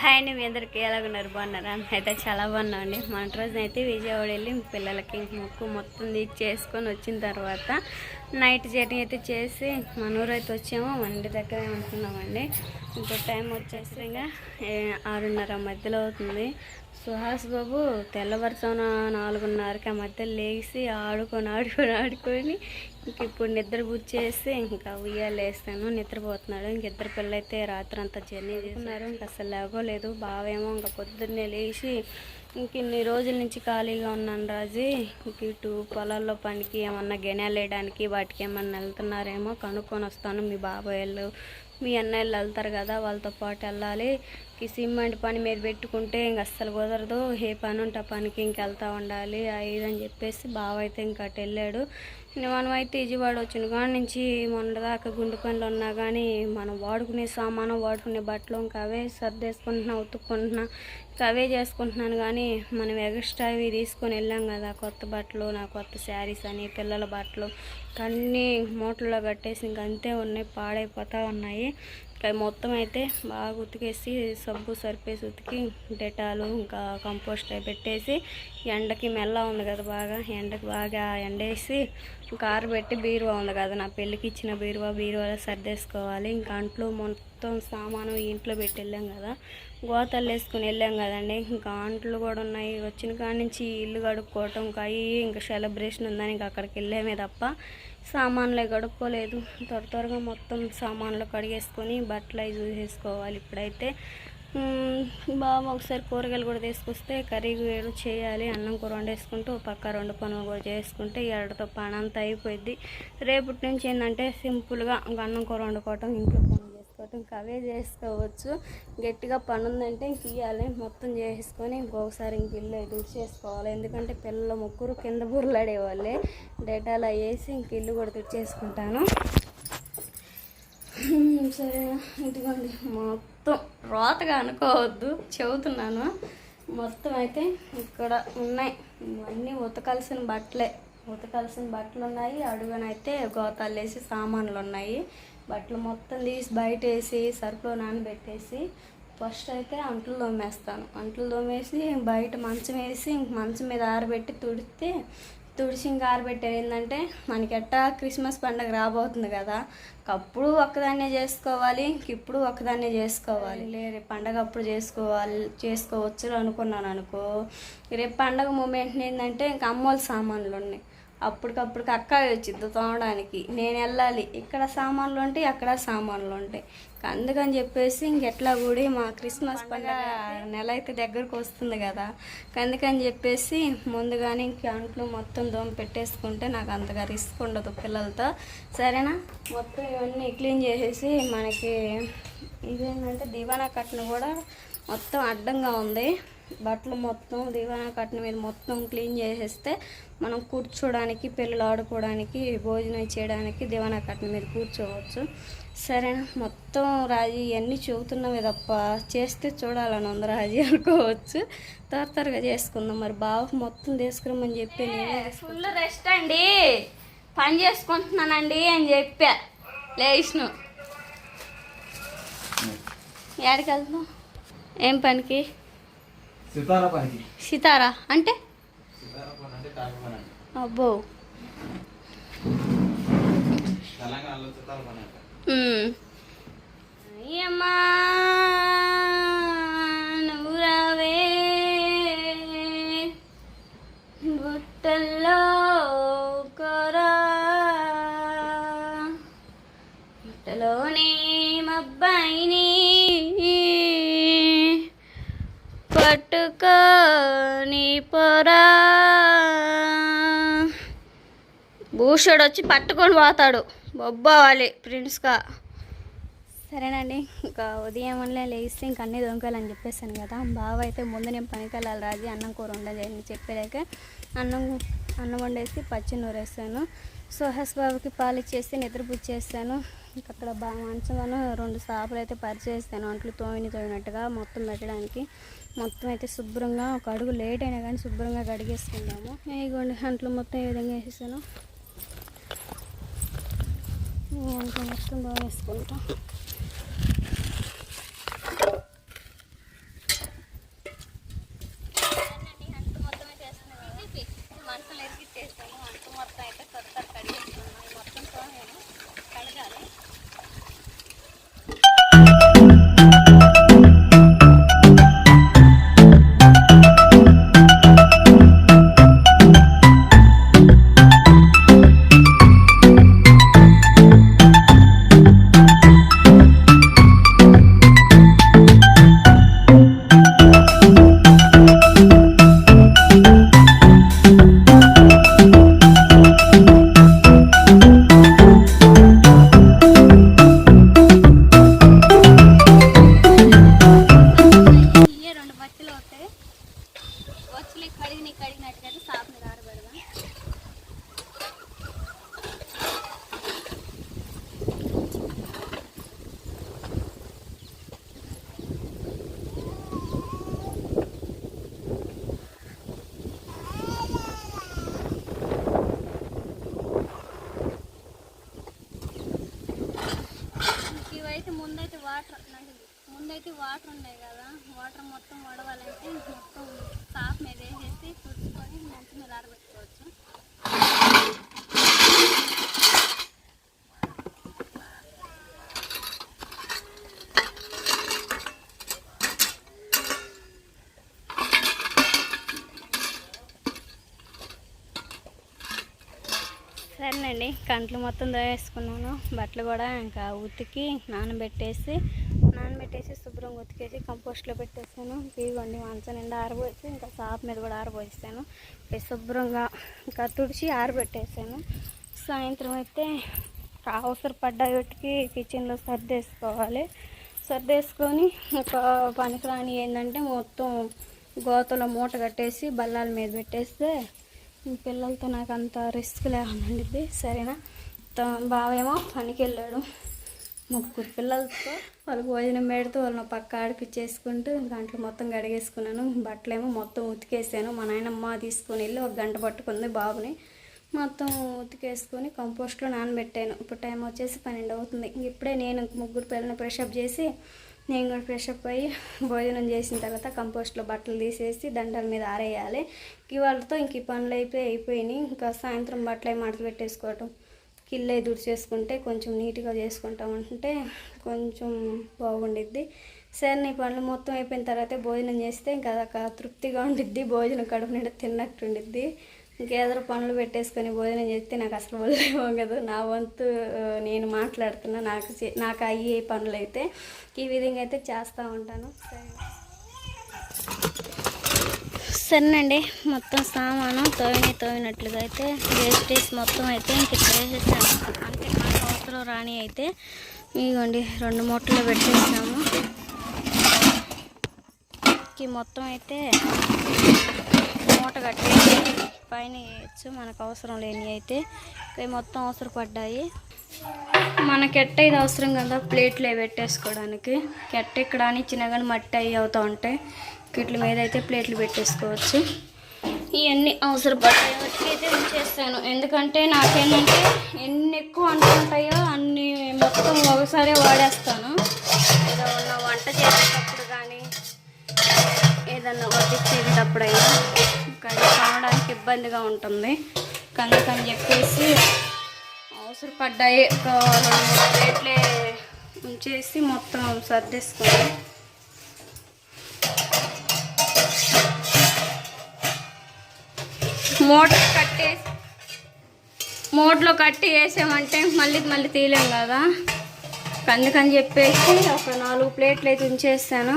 Hi అండి మీ అందరికీ ఎలాగున్నారు? బాగున్నారా? అయితే చాలా బాగున్నామండి. మన రోజున అయితే విజయవాడ వెళ్ళి పిల్లలకి ముక్కు మొత్తం చేసుకొని వచ్చిన తర్వాత నైట్ జర్నీ అయితే చేసి మన ఊరు అయితే వచ్చాము. మన దగ్గర ఉంటున్నామండి. ఇంకో టైం వచ్చేసి ఇంకా ఆరున్నర మధ్యలో అవుతుంది. సుహాస్ బాబు తెల్లవారుజామున నాలుగున్నరకి ఆ మధ్యలో లేచి ఆడుకొని ఆడుకొని ఆడుకొని ఇంక ఇప్పుడు నిద్ర బుచ్చేసి ఇంకా ఉయ్యాలు వేస్తాను. నిద్రపోతున్నాడు. ఇంక ఇద్దరు పిల్లలు అయితే రాత్రి అంతా జర్నీ చేస్తున్నారు. ఇంక అసలు లేవలేదు. బావేమో ఇంకా పొద్దున్నే లేచి ఇంక ఇన్ని రోజుల నుంచి ఖాళీగా ఉన్నాను రాజు. ఇంక ఇటు పొలాల్లో పనికి ఏమన్నా గెనాలు వేయడానికి వాటికి ఏమన్నా వెళ్తున్నారేమో కనుక్కొని వస్తాను. మీ బాబాయ్ వాళ్ళు మీ అన్నయ్యలు వెళ్తారు కదా వాళ్ళతో పాటు వెళ్ళాలి. ఈ సిమెంట్ పని మీద పెట్టుకుంటే ఇంక అస్సలు కుదరదు. ఏ పని ఉంటే పనికి ఇంకెళ్తా ఉండాలి అది అని చెప్పేసి బావ అయితే ఇంకా అటు వెళ్ళాడు. మనం అయితే విజయవాడ వచ్చిన కాడి నుంచి మొన్నదాకా గుండు పనులు ఉన్నా కానీ మనం వాడుకునే సామాను వాడుకునే బట్టలు ఇంకా అవే సర్దేసుకుంటున్నా ఉతుక్కుంటున్నా ఇంకా అవే చేసుకుంటున్నాను కానీ మనం ఎక్స్ట్రా అవి తీసుకొని వెళ్ళాం కదా కొత్త బట్టలు నా కొత్త శారీస్ అని పిల్లల బట్టలు ఇంకా అన్నీ మూటల్లో కట్టేసి ఇంక అంతే ఉన్నాయి పాడైపోతూ ఉన్నాయి. ఇంకా మొత్తం అయితే బాగా ఉతికేసి సబ్బు సరిపేసి ఉతికి డెటాలు ఇంకా కంపోస్ట్ పెట్టేసి ఎండకి మెల్ల ఉంది కదా బాగా ఎండకి బాగా ఎండేసి ఇంకా ఆరబెట్టి బీరువా ఉంది కదా నా పెళ్ళికి ఇచ్చిన బీరువా బీరువాలో సర్దేసుకోవాలి. ఇంకా అంట్లో మొత్తం సామాను ఇంట్లో పెట్టి వెళ్ళాం కదా గోతలు వేసుకుని వెళ్ళాం కదండి. ఇంకా అంట్లు కూడా ఉన్నాయి. వచ్చిన కాడి నుంచి ఇల్లు కడుక్కోవటం ఇంకా అయ్యి ఇంకా సెలబ్రేషన్ ఉందని ఇంకా అక్కడికి వెళ్ళామే తప్ప సామాన్లు గడుక్కోలేదు త్వర త్వరగా మొత్తం సామాన్లు కడిగేసుకొని బట్టలు అవి చూసేసుకోవాలి ఇప్పుడైతే. మ్మ్, బాబు ఒకసారి కూరగాయలు కూడా తీసుకొస్తే కర్రీ వేరు చేయాలి అన్నం కూర వండేసుకుంటూ పక్క రెండు పనులు కూడా చేసుకుంటే ఈ ఎడతో పని అంతా అయిపోయింది రేపటి నుంచి ఏంటంటే సింపుల్గా అన్నం కూర వండుకోవటం ఇంట్లో చేసుకోవటం అవే చేసుకోవచ్చు. గట్టిగా పని ఉందంటే ఇంక ఇవ్వాలి మొత్తం చేసుకొని ఇంకొకసారి ఇంక ఇల్లు ఎదురు చేసుకోవాలి ఎందుకంటే పిల్లలు ముగ్గురు కింద బుర్రలాడేవాళ్ళే. డేటాలు అయ్యేసి ఇంక ఇల్లు కూడా తుడిచేసుకుంటాను సరే. ఇదిగోండి. మొత్తం రోతగా అనుకోవద్దు. చెబుతున్నాను. మొత్తం అయితే ఇక్కడ ఉన్నాయి. అన్నీ ఉతకాల్సిన బట్టలే. ఉతకాల్సిన బట్టలు ఉన్నాయి అడుగునైతే గోతాలు వేసి సామాన్లు ఉన్నాయి బట్టలు మొత్తం తీసి బయట వేసి సరుకులో నానబెట్టేసి ఫస్ట్ అయితే అంట్లు తోమేస్తాను. అంట్లు తోమేసి బయట మంచం వేసి ఇంక మంచం మీద ఆరబెట్టి తుడితే తుడిచి ఇంకా ఆరబెట్టారు ఏంటంటే మనకి ఎట్టా క్రిస్మస్ పండుగ రాబోతుంది కదా అప్పుడు ఒక్కదాన్నే చేసుకోవాలి ఇప్పుడు ఒక్కదాన్నే చేసుకోవాలి. రేపు పండగ అప్పుడు చేసుకోవాలి చేసుకోవచ్చు అనుకున్నాను అనుకో. రేపు పండగ మూమెంట్ ఏంటంటే ఇంకా అమ్మోళ్ళ సామాన్లు ఉన్నాయి. అప్పటికప్పుడు అక్క వచ్చింది తోమడానికి. నేను వెళ్ళాలి. ఇక్కడ సామాన్లు ఉంటాయి అక్కడ సామాన్లు ఉంటాయి. అందుకని చెప్పేసి ఇంకెట్లా కూడా మా క్రిస్మస్ పండుగ నెల అయితే దగ్గరకు వస్తుంది కదా. అందుకని చెప్పేసి ముందుగానే ఇంక అంట్లు మొత్తం దోమ పెట్టేసుకుంటే నాకు అంతగా రిస్క్ ఉండదు పిల్లలతో. సరేనా? మొత్తం ఇవన్నీ క్లీన్ చేసేసి మనకి ఇదేంటంటే దివానా కట్టను కూడా మొత్తం అడ్డంగా ఉంది. బట్టలు మొత్తం దివానా కట్టన మీద మొత్తం క్లీన్ చేసేస్తే మనం కూర్చోడానికి పిల్లలు ఆడుకోవడానికి భోజనం చేయడానికి దివానా కట్టన మీద కూర్చోవచ్చు. సరేనా? మొత్తం రాజీ ఇవన్నీ చెబుతున్నవి తప్ప చేస్తే చూడాలని ఉంది రాజీ అనుకోవచ్చు. త్వర త్వరగా చేసుకుందాం మరి. బావ మొత్తం తీసుకురమ్మని చెప్పి ఫుల్ రెస్ట్ అండి. పని చేసుకుంటున్నానండి అని చెప్పా. లేచిను. ఎక్కడికి వెళ్తున్నాం ఏం పనికి? సితార? పనికి సితారా అంటే అబ్బో. తెలంగాణలో సితార పని అంటే భూషుడు వచ్చి పట్టుకొని పోతాడు. బొబ్బవాలి ప్రిన్స్గా. సరేనండి ఇంకా ఉదయం వల్ల లేస్తే ఇంక అన్నీ దొంగలని చెప్పేసాను కదా బావ అయితే ముందు నేను పనికి వెళ్ళాలి రాజు అన్నం కూర ఉండదు అని అన్నం అన్నం వండేసి పచ్చి నూరేస్తాను సుహాస్ బాబుకి పాలు ఇచ్చేసి నిద్ర పుచ్చేస్తాను ఇంకా అక్కడ బాగా మంచంగాను రెండు సాపులు అయితే పరిచేస్తాను. అంట్లు తోమిని తోమినట్టుగా మొత్తం పెట్టడానికి. మొత్తం అయితే శుభ్రంగా ఒక అడుగు లేట్ అయినా కానీ శుభ్రంగా కడిగేసుకుందాము. ఇగోండి అంట్లు మొత్తం ఏ విధంగా వేసేసాను. ఇంకా మొత్తం బాగా వేసుకుంటాం? వాటర్ ఉన్నాయి కదా వాటర్ మొత్తం వడవాలంటే మొత్తం సాఫ్ మీద వేసేసి తుడుచుకొని మంచి మీద ఆరబెట్టుకోవచ్చు. సరేనండి కంట్లు మొత్తం వేసుకున్నాను బట్టలు కూడా ఇంకా ఉతికి నానబెట్టేసి పెట్టేసి శుభ్రంగా ఉతికేసి కంపోస్ట్లో పెట్టేసాను ఇవ్వండి మంచం నిండా ఆరబోసి ఇంకా సాప్ మీద కూడా ఆరబోసాను శుభ్రంగా ఇంకా తుడిచి ఆరబెట్టేసాను సాయంత్రం అయితే అవసరపడ్డ వీటికి కిచెన్లో సర్దేసుకోవాలి. సర్దేసుకొని ఒక పనికిరాని ఏంటంటే మొత్తం గోతలో మూట కట్టేసి బల్లాల మీద పెట్టేస్తే పిల్లలతో నాకు అంత రిస్క్ లేకుండాది సరేనా? బావేమో పనికి వెళ్ళాడు ముగ్గురు పిల్లలతో వాళ్ళు భోజనం పెడుతూ వాళ్ళని పక్క ఆడిపిచ్చేసుకుంటూ దాంట్లో మొత్తం గడిగేసుకున్నాను బట్టలేమో మొత్తం ఉతికేసాను. మా నాయనమ్మ తీసుకొని వెళ్ళి ఒక గంట పట్టుకుంది బాబుని. మొత్తం ఉతికేసుకొని కంపోస్ట్లో నానబెట్టాను. ఇప్పుడు టైం వచ్చేసి పన్నెండు అవుతుంది. ఇప్పుడే నేను ముగ్గురు పిల్లల్ని ఫ్రెషప్ చేసి నేను కూడా ఫ్రెషప్ అయ్యి భోజనం చేసిన తర్వాత కంపోస్ట్లో బట్టలు తీసేసి దండల మీద ఆరేయాలి. ఇవాళతో ఇంక ఈ పనులు అయిపోయి అయిపోయినాయి. ఇంకా సాయంత్రం బట్టలు అయి మడత పెట్టేసుకోవటం. కిల్లే దుడి చేసుకుంటే కొంచెం నీట్గా చేసుకుంటాం అంటే కొంచెం బాగుండిద్ది. సరే నీ పనులు మొత్తం అయిపోయిన తర్వాత భోజనం చేస్తే ఇంకా అదొక తృప్తిగా ఉండిద్ది. భోజనం కడుపు నిండా తిన్నట్టు ఉండిద్ది. ఇంకేదో పనులు పెట్టేసుకొని భోజనం చేస్తే నాకు అసలు వదిలేమో నా వంతు నేను మాట్లాడుతున్నా. నాకు చే- నాకు అయ్యే పనులు అయితే ఈ విధంగా అయితే చేస్తూ ఉంటాను. సరే. సరేనండి మొత్తం సామాను తోవిని తోవినట్లుగా అయితే వేస్టేజ్ మొత్తం అయితే ఇంక వేసేసాను అంటే నాకు అవసరం రాని అయితే ఇదిగోండి రెండు మూటలు పెట్టేసాము. ఈ మొత్తం అయితే మూట కట్టేసి పైన వేయచ్చు. మనకు అవసరం లేని అయితే ఇవి మొత్తం అవసరపడ్డాయి మనకి ఎట్ట ఇది అవసరం కదా ప్లేట్లు అవి పెట్టేసుకోవడానికి. కెట్ట ఇక్కడ అని చిన్న కానీ మట్టి అవి అవుతూ ఉంటాయి. బకెట్ల మీద అయితే ప్లేట్లు పెట్టేసుకోవచ్చు. ఇవన్నీ అవసరపడ్డాయి వచ్చి అయితే ఉంచేస్తాను ఎందుకంటే నాకేంటంటే ఎన్ని ఎక్కువ అంటుంటాయో అన్ని మొత్తం ఒకసారి వాడేస్తాను. ఏదైనా వంట చేసేటప్పుడు కానీ ఏదన్నా వడ్డించేటప్పుడైనా కానీ కొనడానికి ఇబ్బందిగా ఉంటుంది. అందుకని చెప్పేసి అవసరపడ్డాయి. ఒక రెండు ప్లేట్లే ఉంచేసి మొత్తం సర్దేసుకుని మోటార్ కట్టేసి మోట్లో కట్టి వేసామంటే మళ్ళీ మళ్ళీ తీయలేం కదా. అందుకని చెప్పేసి ఒక నాలుగు ప్లేట్లు అయితే ఉంచేస్తాను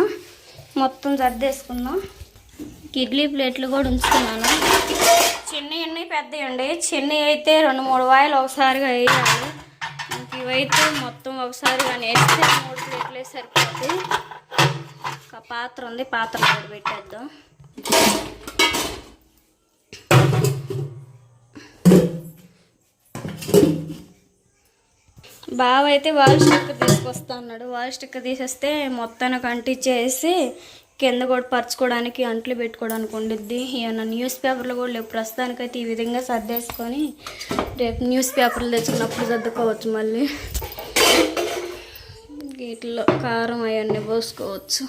మొత్తం సర్దేసుకుందాం. ఇడ్లీ ప్లేట్లు కూడా ఉంచుకున్నాను. చిన్న ఎన్ని పెద్దవి అండి చిన్న అయితే రెండు మూడు వాయిలు ఒకసారిగా వేయాలి. ఇంక ఇవైతే మొత్తం ఒకసారి కానీ వేస్తే మూడు ప్లేట్లు సరిపోతుంది ఒక పాత్ర ఉంది. పాత్ర పెట్టేద్దాం. బావ అయితే వాల్ స్టిక్కర్ తీసుకొస్తా అన్నాడు. వాల్ స్టిక్కర్ తీసేస్తే మొత్తానికి అంటించేసి కింద కూడా పరుచుకోవడానికి అంట్లు పెట్టుకోవడానికి ఉండిద్ది. ఏమన్నా న్యూస్ పేపర్లు కూడా లేవు. ప్రస్తుతానికైతే ఈ విధంగా సర్దేసుకొని రేపు న్యూస్ పేపర్లు తెచ్చుకున్నప్పుడు సర్దుకోవచ్చు మళ్ళీ. వీటిలో కారం అవన్నీ పోసుకోవచ్చు.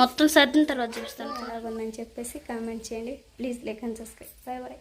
మొత్తం సర్దిన తర్వాత చూస్తాను ఎలాగుందని చెప్పేసి కామెంట్ చేయండి. Please like and subscribe bye bye